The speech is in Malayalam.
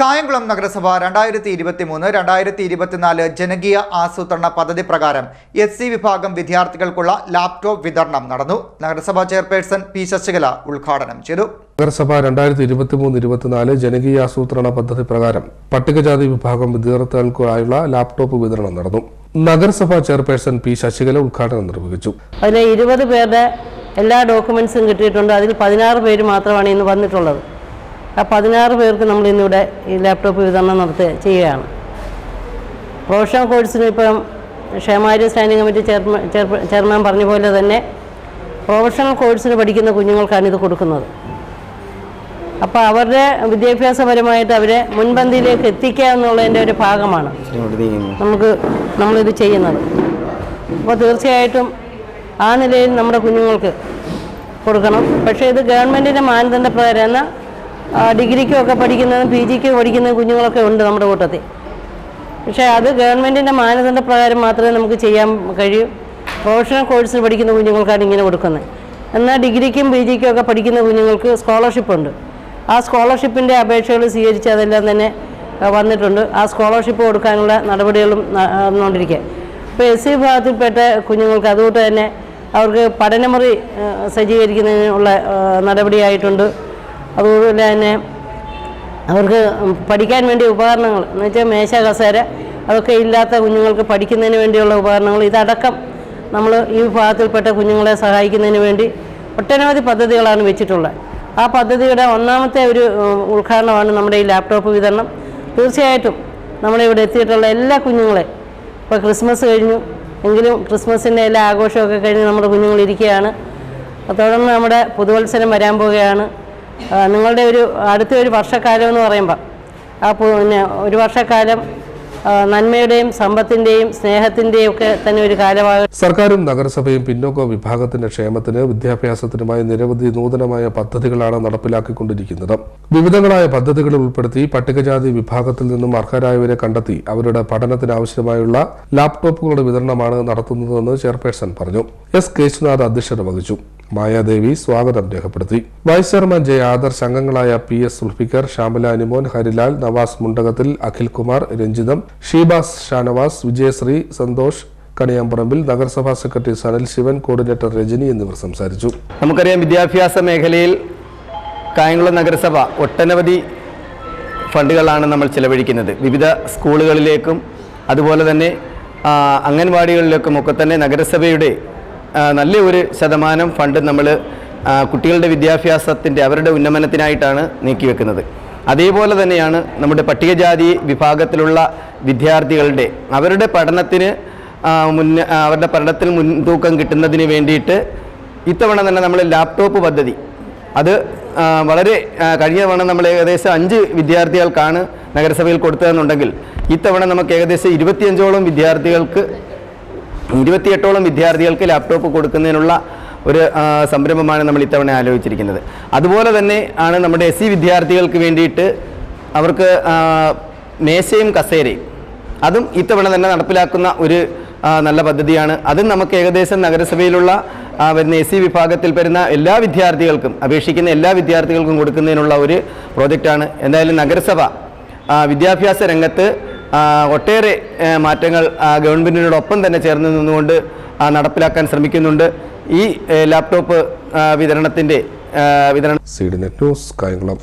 കായംകുളം നഗരസഭ രണ്ടായിരത്തി ഇരുപത്തി മൂന്ന് രണ്ടായിരത്തി ഇരുപത്തിനാല് ജനകീയ ആസൂത്രണ പദ്ധതി പ്രകാരം എസ് സി വിഭാഗം വിദ്യാർത്ഥികൾക്കുള്ള ലാപ്ടോപ്പ് വിതരണം നടന്നു. നഗരസഭാ ചെയർപേഴ്സൺ പി ശശികല ഉദ്ഘാടനം ചെയ്തു. നഗരസഭ രണ്ടായിരത്തി ഇരുപത്തി മൂന്ന് ഇരുപത്തിനാല് ജനകീയ ആസൂത്രണ പദ്ധതി പ്രകാരം പട്ടികജാതി വിഭാഗം വിദ്യാർത്ഥികൾക്കായുള്ള ലാപ്ടോപ്പ് വിതരണം നടന്നു. നഗരസഭാ ചെയർപേഴ്സൺ പി ശശികല ഉദ്ഘാടനം നിർവഹിച്ചു. അതിലെ ഇരുപത് പേരുടെ എല്ലാ ഡോക്യുമെന്റ്സും കിട്ടിയിട്ടുണ്ട്. അതിൽ പതിനാറ് പേര് മാത്രമാണ് ഇന്ന് വന്നിട്ടുള്ളത്. ആ പതിനാറ് പേർക്ക് നമ്മൾ ഇന്നിവിടെ ഈ ലാപ്ടോപ്പ് വിതരണം നടത്തുക ചെയ്യുകയാണ്. പ്രൊഫഷണൽ കോഴ്സിന് ഇപ്പം ക്ഷേമാര്യ സ്റ്റാൻഡിംഗ് കമ്മിറ്റി ചെയർമാൻ ചെയർമാൻ പറഞ്ഞ പോലെ തന്നെ പ്രൊഫഷണൽ കോഴ്സിന് പഠിക്കുന്ന കുഞ്ഞുങ്ങൾക്കാണ് ഇത് കൊടുക്കുന്നത്. അപ്പോൾ അവരുടെ വിദ്യാഭ്യാസപരമായിട്ട് അവരെ മുൻപന്തിയിലേക്ക് എത്തിക്കുക എന്നുള്ളതിന്റെ ഒരു ഭാഗമാണ് നമുക്ക് നമ്മളിത് ചെയ്യുന്നത്. അപ്പോൾ തീർച്ചയായിട്ടും ആ നിലയിൽ നമ്മുടെ കുഞ്ഞുങ്ങൾക്ക് കൊടുക്കണം. പക്ഷേ ഇത് ഗവൺമെന്റിന്റെ മാനദണ്ഡപ്രകാരം എന്നാൽ ഡിഗ്രിക്കൊക്കെ പഠിക്കുന്നതും പി ജിക്ക് പഠിക്കുന്ന കുഞ്ഞുങ്ങളൊക്കെ ഉണ്ട് നമ്മുടെ കൂട്ടത്തിൽ. പക്ഷേ അത് ഗവൺമെന്റിന്റെ മാനദണ്ഡ പ്രകാരം മാത്രമേ നമുക്ക് ചെയ്യാൻ കഴിയൂ. പ്രൊഫഷണൽ കോഴ്സിൽ പഠിക്കുന്ന കുഞ്ഞുങ്ങൾക്കാണ് ഇങ്ങനെ കൊടുക്കുന്നത്. എന്നാൽ ഡിഗ്രിക്കും പി ജിക്കും ഒക്കെ പഠിക്കുന്ന കുഞ്ഞുങ്ങൾക്ക് സ്കോളർഷിപ്പ് ഉണ്ട്. ആ സ്കോളർഷിപ്പിന്റെ അപേക്ഷകൾ സ്വീകരിച്ച് അതെല്ലാം തന്നെ വന്നിട്ടുണ്ട്. ആ സ്കോളർഷിപ്പ് കൊടുക്കാനുള്ള നടപടികളും നടന്നുകൊണ്ടിരിക്കുക. ഇപ്പോൾ എസ് സി വിഭാഗത്തിൽപ്പെട്ട കുഞ്ഞുങ്ങൾക്ക് അതുകൊണ്ട് തന്നെ അവർക്ക് പഠനമുറി സജ്ജീകരിക്കുന്നതിനുള്ള നടപടിയായിട്ടുണ്ട്. അതുപോലെ തന്നെ അവർക്ക് പഠിക്കാൻ വേണ്ടി ഉപകരണങ്ങൾ എന്ന് വെച്ചാൽ മേശ കസേര അതൊക്കെ ഇല്ലാത്ത കുഞ്ഞുങ്ങൾക്ക് പഠിക്കുന്നതിന് വേണ്ടിയുള്ള ഉപകരണങ്ങൾ. ഇതടക്കം നമ്മൾ ഈ വിഭാഗത്തിൽപ്പെട്ട കുഞ്ഞുങ്ങളെ സഹായിക്കുന്നതിന് വേണ്ടി ഒട്ടനവധി പദ്ധതികളാണ് വെച്ചിട്ടുള്ളത്. ആ പദ്ധതിയുടെ ഒന്നാമത്തെ ഒരു ഉദ്ഘാടനമാണ് നമ്മുടെ ഈ ലാപ്ടോപ്പ് വിതരണം. തീർച്ചയായിട്ടും നമ്മുടെ ഇവിടെ എത്തിയിട്ടുള്ള എല്ലാ കുഞ്ഞുങ്ങളെ ഇപ്പോൾ ക്രിസ്മസ് കഴിഞ്ഞു എങ്കിലും ക്രിസ്മസിന്റെ എല്ലാ ആഘോഷമൊക്കെ കഴിഞ്ഞ് നമ്മുടെ കുഞ്ഞുങ്ങൾ ഇരിക്കുകയാണ്. തുടർന്ന് നമ്മുടെ പുതുവത്സരം വരാൻ പോവുകയാണ്. നിങ്ങളുടെ ഒരു അടുത്ത ഒരു വർഷക്കാലം എന്ന് പറയുമ്പോൾ ആ പിന്നെ ഒരു വർഷക്കാലം നന്മയുടെയും സമ്പത്തിന്റെയും സ്നേഹത്തിന്റെയും ഒക്കെ തന്നെ ഒരു കാലമാകും സർക്കാരും നഗരസഭയും പിന്നോക്ക വിഭാഗത്തിന്റെ ക്ഷേമത്തിന് വിദ്യാഭ്യാസത്തിനുമായി നിരവധി നൂതനമായ പദ്ധതികളാണ് നടപ്പിലാക്കിക്കൊണ്ടിരിക്കുന്നത്. വിവിധങ്ങളായ പദ്ധതികൾ ഉൾപ്പെടുത്തി പട്ടികജാതി വിഭാഗത്തിൽ നിന്നും അർഹരായവരെ കണ്ടെത്തി അവരുടെ പഠനത്തിന് ആവശ്യമായുള്ള ലാപ്ടോപ്പുകളുടെ വിതരണമാണ് നടത്തുന്നതെന്ന് ചെയർപേഴ്സൺ പറഞ്ഞു. എസ്. കേശുനാഥ് അധ്യക്ഷത വഹിച്ചു. മായാദേവി സ്വാഗതം രേഖപ്പെടുത്തി. വൈസ് ചെയർമാൻ ജെ ആദർശ് അംഗങ്ങളായ പി എസ് സുൽഫിക്കർ ശ്യാമല അനുമോൻ ഹരിലാൽ നവാസ് മുണ്ടകത്തിൽ അഖിൽകുമാർ രഞ്ജിതം ഷീബാസ് ഷാനവാസ് വിജയശ്രീ സന്തോഷ് കണിയാമ്പറമ്പിൽ നഗരസഭാ സെക്രട്ടറി സനൽ ശിവൻ കോർഡിനേറ്റർ രജനി എന്നിവർ സംസാരിച്ചു. നമുക്കറിയാം വിദ്യാഭ്യാസ മേഖലയിൽ കായംകുളം നഗരസഭ ഒട്ടനവധി ഫണ്ടുകളാണ് നമ്മൾ ചിലവഴിക്കുന്നത്. വിവിധ സ്കൂളുകളിലേക്കും അതുപോലെ തന്നെ അംഗൻവാടികളിലേക്കും ഒക്കെ തന്നെ നഗരസഭയുടെ നല്ല ഒരു ശതമാനം ഫണ്ട് നമ്മൾ കുട്ടികളുടെ വിദ്യാഭ്യാസത്തിന്റെ അവരുടെ ഉന്നമനത്തിനായിട്ടാണ് നീക്കിവെക്കുന്നത് അതേപോലെ തന്നെയാണ് നമ്മുടെ പട്ടികജാതി വിഭാഗത്തിലുള്ള വിദ്യാർത്ഥികളുടെ അവരുടെ പഠനത്തിന് മുന്ന അവരുടെ പഠനത്തിൽ മുൻതൂക്കം കിട്ടുന്നതിന് വേണ്ടിയിട്ട് ഇത്തവണ തന്നെ നമ്മൾ ലാപ്ടോപ്പ് പദ്ധതി. അത് വളരെ കഴിഞ്ഞ തവണ നമ്മൾ ഏകദേശം അഞ്ച് വിദ്യാർത്ഥികൾക്കാണ് നഗരസഭയിൽ കൊടുത്തതെന്നുണ്ടെങ്കിൽ ഇത്തവണ നമുക്ക് ഏകദേശം ഇരുപത്തിയഞ്ചോളം വിദ്യാർത്ഥികൾക്ക് ഇരുപത്തിയെട്ടോളം വിദ്യാർത്ഥികൾക്ക് ലാപ്ടോപ്പ് കൊടുക്കുന്നതിനുള്ള ഒരു സംരംഭമാണ് നമ്മൾ ഇത്തവണ ആലോചിച്ചിരിക്കുന്നത്. അതുപോലെ തന്നെ ആണ് നമ്മുടെ എസ് സി വിദ്യാർത്ഥികൾക്ക് വേണ്ടിയിട്ട് അവർക്ക് മേശയും കസേരയും. അതും ഇത്തവണ തന്നെ നടപ്പിലാക്കുന്ന ഒരു നല്ല പദ്ധതിയാണ്. അതും നമുക്ക് ഏകദേശം നഗരസഭയിലുള്ള വരുന്ന എസ് സി വിഭാഗത്തിൽ വരുന്ന എല്ലാ വിദ്യാർത്ഥികൾക്കും അപേക്ഷിക്കുന്ന എല്ലാ വിദ്യാർത്ഥികൾക്കും കൊടുക്കുന്നതിനുള്ള ഒരു പ്രോജക്റ്റാണ്. എന്തായാലും നഗരസഭ വിദ്യാഭ്യാസ രംഗത്ത് ഒട്ടേറെ മാറ്റങ്ങൾ ഗവൺമെന്റിനോടൊപ്പം തന്നെ ചേർന്ന് നിന്നുകൊണ്ട് നടപ്പിലാക്കാൻ ശ്രമിക്കുന്നുണ്ട്. ഈ ലാപ്ടോപ്പ് വിതരണത്തിന്റെ വിതരണം സീഡ് നെറ്റ് ന്യൂസ് കായംകുളം.